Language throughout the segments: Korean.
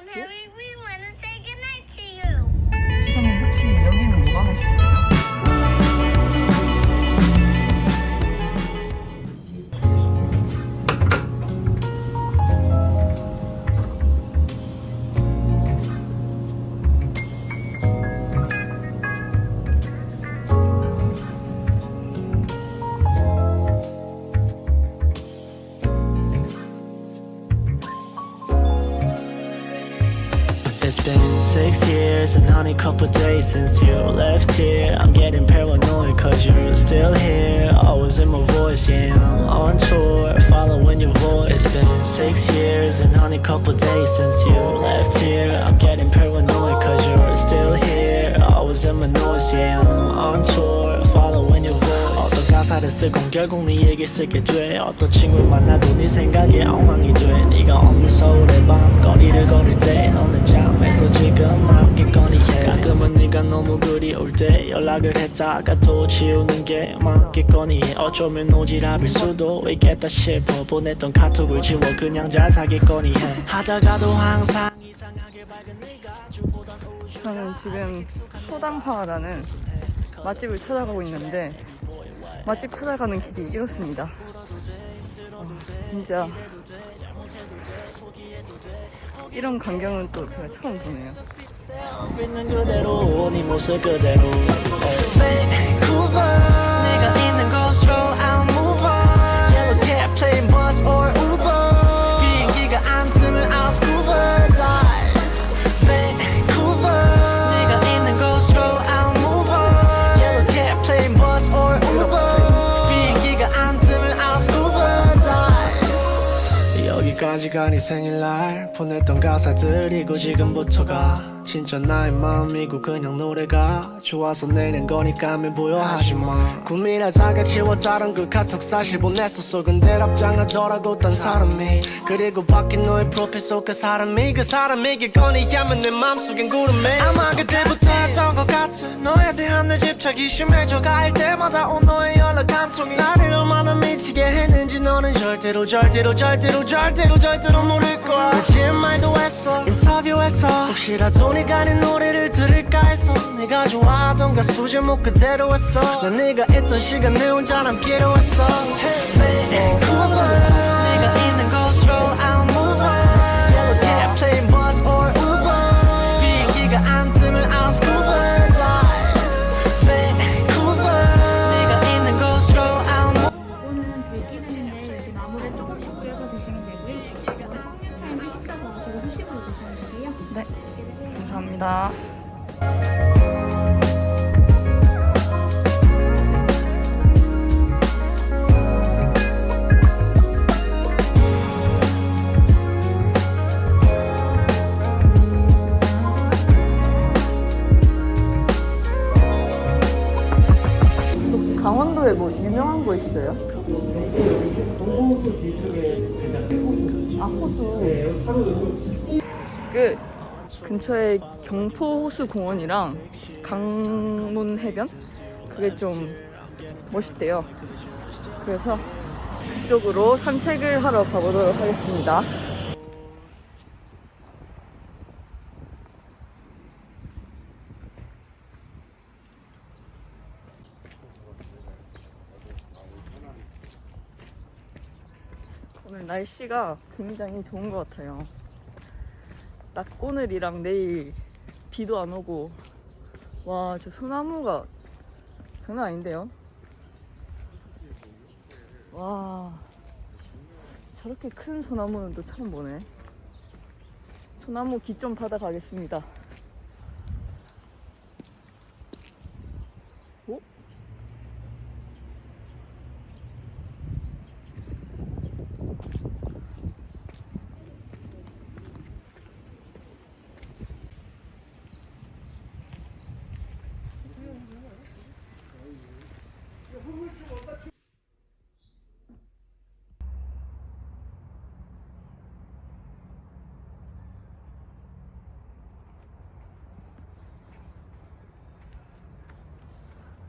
on, Harry. We It's been six years and honey couple days since you left here. I'm getting paranoid cause you're still here. Always in my voice, yeah I'm on tour Following your voice. It's been six years and honey couple days since you left here. I'm getting paranoid cause you're still here. Always in my noise, yeah I'm on tour 가사를 쓰건 결국 네 얘기 쓰게 돼. 어떤 친구 만나도 네 생각에 엉망이 돼. 네가 없는 서울의 밤 거리를 걸을 때 너는 잠에서 지금 맞겠거니 해. 가끔은 네가 너무 그리울 때 연락을 했다가 또 지우는 게 맞겠거니 해. 어쩌면 오지랖일 수도 있겠다 싶어 보냈던 카톡을 지워 그냥 잘 사겠거니 해. 하다가도 항상 이상하게 밝은 네가 주보단 우주 저는 지금 소당파라는 맛집을 찾아가고 있는데 맛집 찾아가는 길이 이렇습니다. 어, 진짜 이런 광경은 또 제가 처음 보네요. 네 생일날 보냈던 가사들이고 지금부터가 진짜 나의 마음이고 그냥 노래가 좋아서 내는 거니까 밀보여 하지마. 꿈이라다가 지웠다던 그 카톡 사실 보냈었어. 근데 답장하더라고 딴 사람이. 그리고 바뀐 너의 프로필 속 그 사람이. 그 사람이겠거니 하면 내 맘속엔 구름이 아마 그때부터 했던 것 같아 너에 대한 내 집착이 심해져 갈 때마다 온 너의 연락 한 통이 나를 얼마나 미치게 했는지 너는 절대로 절대로 절대로 절대로 절대로 모를 거야. 거짓말도 했어 인터뷰에서 혹시라도 네가 내 노래를 들을까 해서 네가 좋아하던 가수 제목 그대로 했어. 난 네가 있던 시간 내 혼자 남기로 했어. Hey, 거 있어요? 아 호수. 그 근처에 경포 호수 공원이랑 강문 해변 그게 좀 멋있대요. 그래서 그쪽으로 산책을 하러 가보도록 하겠습니다. 오늘 날씨가 굉장히 좋은 것 같아요. 딱 오늘이랑 내일 비도 안 오고 와 저 소나무가 장난 아닌데요? 와 저렇게 큰 소나무는 또 처음 보네. 소나무 기 좀 받아 가겠습니다. 어?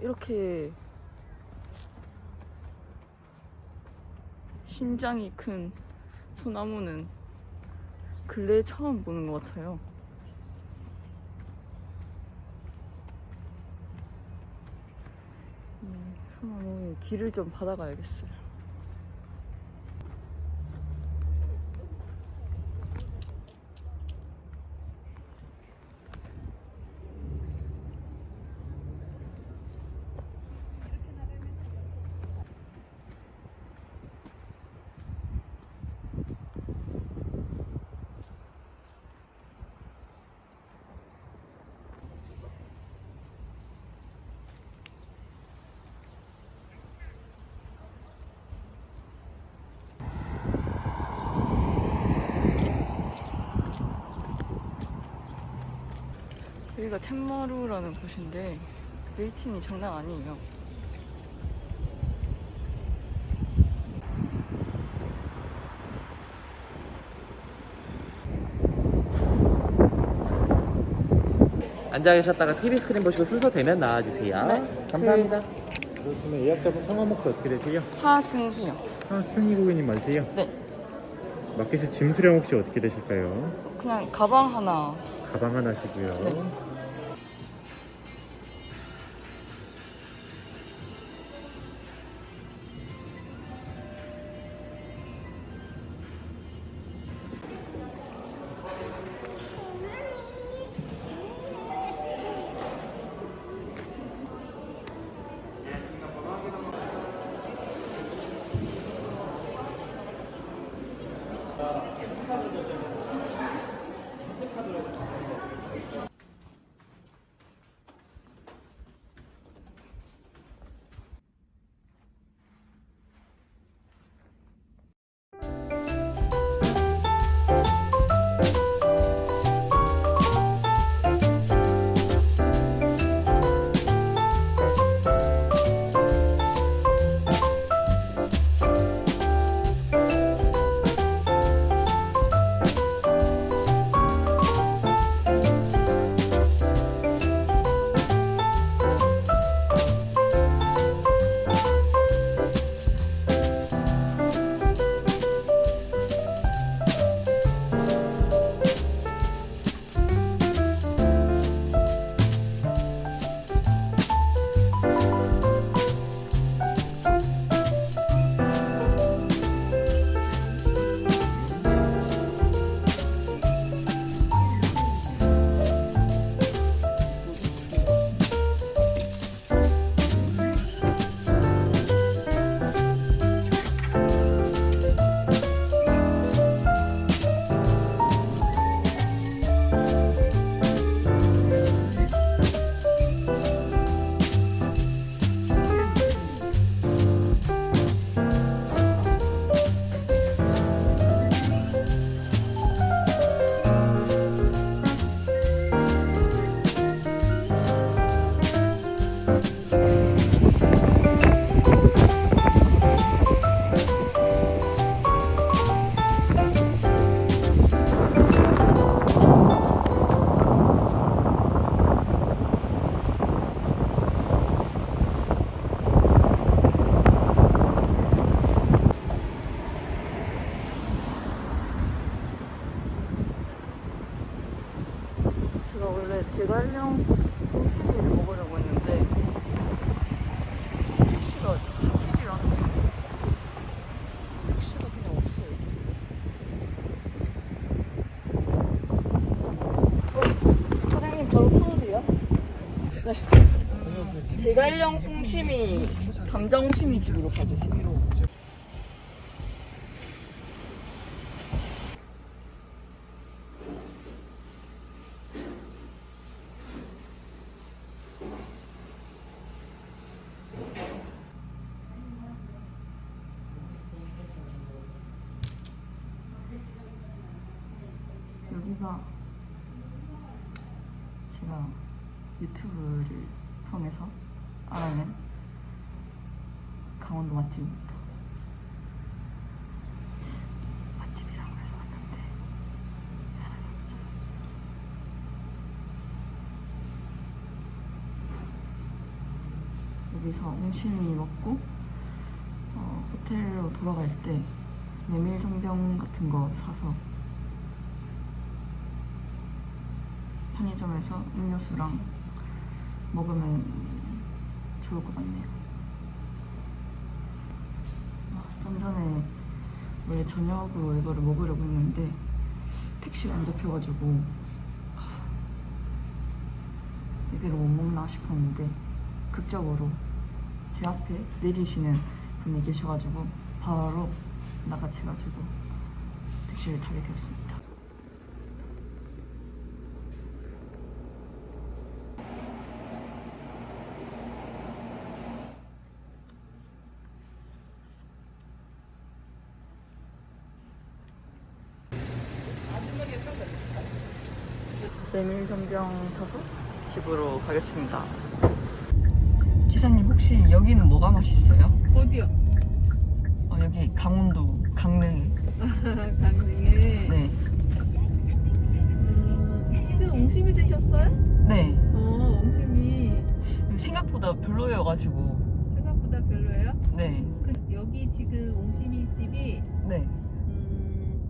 이렇게 신장이 큰 소나무는 근래에 처음 보는 것 같아요. 음, 소나무 길을 좀 받아가야겠어요. 여기가 텐마루라는 곳인데 웨이팅이 장난 아니에요. 앉아 계셨다가 TV 스크린 보시고 순서 되면 나와주세요. 감사합니다. 그러시면 예약자분 성함 혹시 어떻게 되세요? 하승희요. 하순희 고객님 맞으세요? 네. 마켓의 짐 수량 혹시 어떻게 되실까요? 그냥 가방 하나. 가방 하나시고요. 네. 감자 홍심이 집으로 가주세요. 여기가 제가 유튜브를 통해서 알아낸 강원도 맛집입니다. 맛집이라고 해서 왔는데 사람이 없어요. 여기서 음식이 먹고 어, 호텔로 돌아갈 때 메밀 성병 같은 거 사서 편의점에서 음료수랑 먹으면 좋을 것 같네요. 아, 좀 전에 원래 저녁으로 이거를 먹으려고 했는데 택시가 안 잡혀가지고 아, 이대로 못 먹나 싶었는데 극적으로 제 앞에 내리시는 분이 계셔가지고 바로 나가채가지고 택시를 타게 되었습니다. 메밀 전병 사서 집으로 가겠습니다. 기사님 혹시 여기는 뭐가 맛있어요? 어디요? 어, 여기 강원도 강릉에. 강릉에. 네. 음, 지금 옹심이 드셨어요? 네. 어, 옹심이 생각보다 별로여가지고. 생각보다 별로예요? 네. 그, 여기 지금 옹심이 집이 네. 음,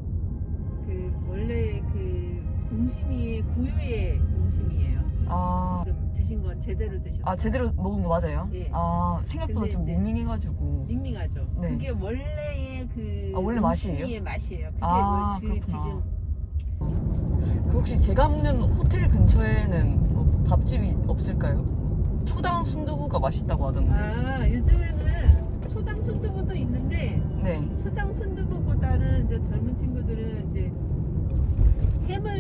그 원래 그 옹심이의 고유의 옹심이에요. 아. 지금 드신 건 제대로 드셨어요. 아 제대로 먹은 거 맞아요? 예. 아 생각보다 근데 좀 이제- 밍밍해가지고. 밍밍하죠. 네. 그게 원래의 그 아, 원래 맛이에요? 옹심이의 맛이에요. 그게 아, 월- 그 그렇구나. 지금 그 혹시 제가 먹는 호텔 근처에는 뭐 밥집이 없을까요? 초당 순두부가 맛있다고 하던데. 아 요즘에는 초당 순두부도 있는데 네. 초당 순두부보다는 이제 젊은 친구들은 이제 해물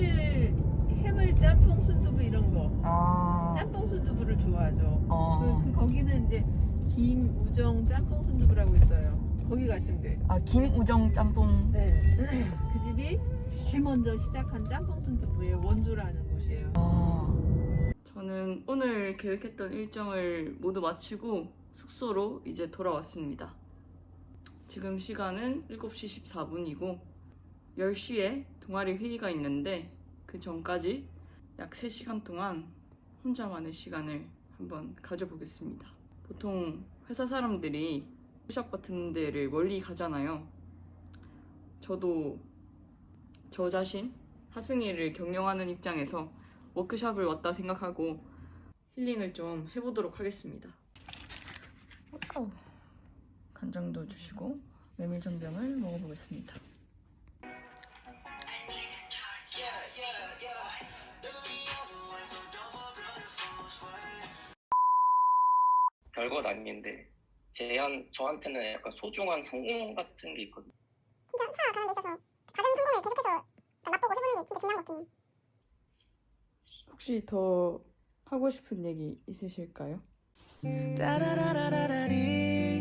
해물 짬뽕 순두부 이런 거 아. 짬뽕 순두부를 좋아하죠. 어. 그, 그 거기는 이제 김우정 짬뽕 순두부라고 있어요. 거기 가시면 돼요. 아 김우정 짬뽕. 네. 그 집이 제일 먼저 시작한 짬뽕 순두부의 원조라는 곳이에요. 아. 저는 오늘 계획했던 일정을 모두 마치고 숙소로 이제 돌아왔습니다. 지금 시간은 7시 14분이고 10시에 동아리 회의가 있는데 그 전까지 약 3시간 동안 혼자만의 시간을 한번 가져보겠습니다. 보통 회사 사람들이 샵 같은 데를 멀리 가잖아요. 저도 저 자신 하승이를 경영하는 입장에서 워크샵을 왔다 생각하고 힐링을 좀 해보도록 하겠습니다. 아우. 간장도 주시고 메밀전병을 먹어보겠습니다. 별것 아닌데 제한 저한테는 약간 소중한 성공 같은 게 있거든요. 진짜 살아가는 데 있어서 작은 성공을 계속해서 맛보고 해보는 게 진짜 중요한 것 같아요. 혹시 더 하고 싶은 얘기 있으실까요? 따라라라라리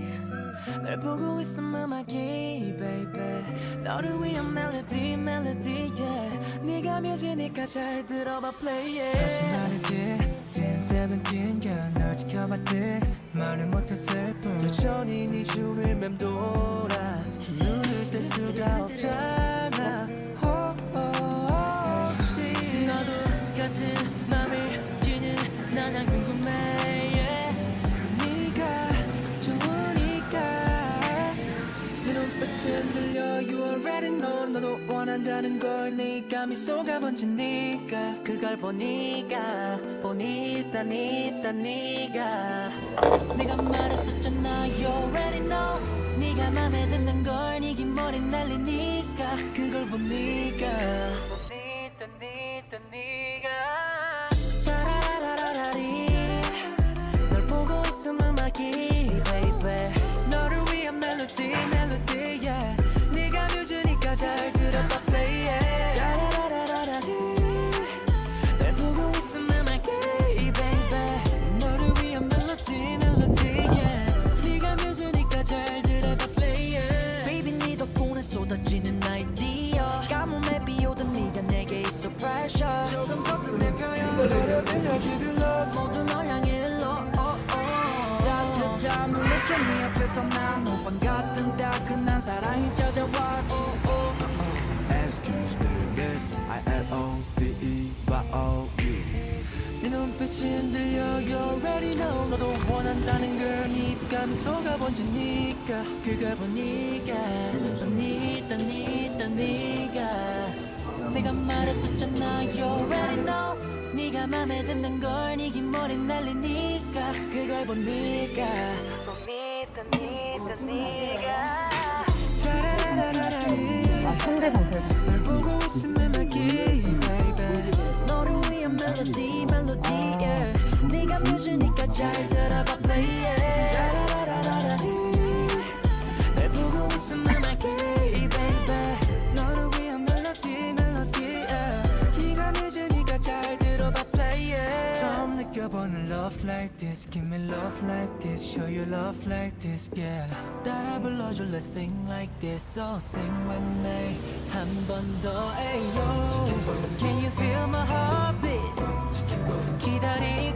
널 보고 있음 음악이 baby. 너를 위한 멜로디 멜로디 yeah 네가 뮤지니까 잘 들어봐 play it. 사실 말이지 since seventeen 널 지켜봤지. 말을 못했을 뿐. 여전히 네 주위를 맴돌아. 눈을 뗄 수가 없잖아 너도 원한다는 걸 네가 미소가 번지 니까 그걸 보니까 보니까 니까 네가. 내가 말했었잖아 You already know. 네가 맘에 든다는 걸 네기 머리 날리니까 그걸 보니까. 보니까 니까 네 give you love 모두 널 향해 일러. oh, oh. 따뜻함을 느껴 네 옆에서 난 모범 같은 따끈한 사랑이 찾아왔어. Excuse me, Miss I L O V E Y O U. 네 눈빛이 흔들려. You already know. 너도 원한다는 걸네 속아 번지니까 그걸 보니까 니다 니다 네가. 내가 말했었잖아. You already know 네가 맘에 든단 걸 네기 머리 날리니까 그걸 보니까? 아 현대장터에 봤어 보고 있으면 말게 baby. 너를 위한 멜로디 멜로디. 네가 뮤즈니까 잘 들어봐 it love like this give me love like this show you love like this yeah 따라 불러줘 let's sing like this so sing with me 한 번 더 ayo Can you feel my heartbeat 기다리고